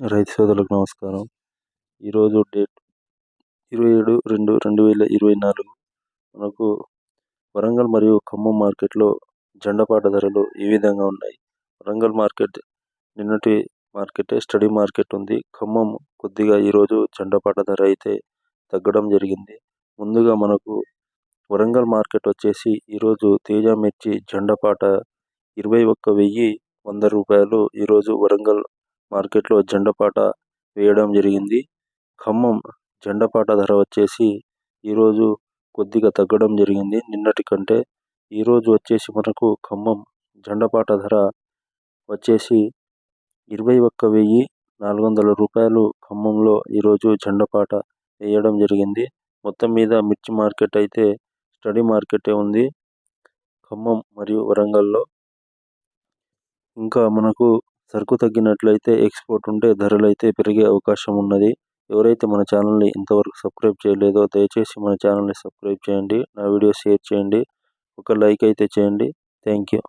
రైతు సోదరులకు నమస్కారం. ఈరోజు డేట్ ఇరవై ఏడు రెండు రెండు వేల ఇరవై నాలుగు మనకు వరంగల్ మరియు ఖమ్మం మార్కెట్లో జెండపాట ధరలు ఈ విధంగా ఉన్నాయి. వరంగల్ మార్కెట్ నిన్నటి మార్కెటే స్టడీ మార్కెట్ ఉంది. ఖమ్మం కొద్దిగా ఈరోజు జెండపాట ధర అయితే తగ్గడం జరిగింది. ముందుగా మనకు వరంగల్ మార్కెట్ వచ్చేసి ఈరోజు తేజ మిర్చి జెండపాట ఇరవై ఒక్క వెయ్యి వంద రూపాయలు ఈరోజు వరంగల్ మార్కెట్లో జెండపాట వేయడం జరిగింది. ఖమ్మం జెండపాట ధర వచ్చేసి ఈరోజు కొద్దిగా తగ్గడం జరిగింది. నిన్నటి కంటే ఈరోజు వచ్చేసి మనకు ఖమ్మం జెండపాట ధర వచ్చేసి ఇరవై ఒక్క వెయ్యి నాలుగు వందల రూపాయలు ఖమ్మంలో ఈరోజు జెండపాట వేయడం జరిగింది. మొత్తం మీద మిర్చి మార్కెట్ అయితే స్టడీ మార్కెటే ఉంది. ఖమ్మం మరియు వరంగల్లో ఇంకా మనకు సరుకు తగ్గినట్లయితే ఎక్స్పోర్ట్ ఉంటే ధరలు అయితే పెరిగే అవకాశం ఉన్నది. ఎవరైతే మన ఛానల్ని ఇంతవరకు సబ్స్క్రైబ్ చేయలేదో దయచేసి మన ఛానల్ని సబ్స్క్రైబ్ చేయండి. నా వీడియో షేర్ చేయండి. ఒక లైక్ అయితే చేయండి. Thank you.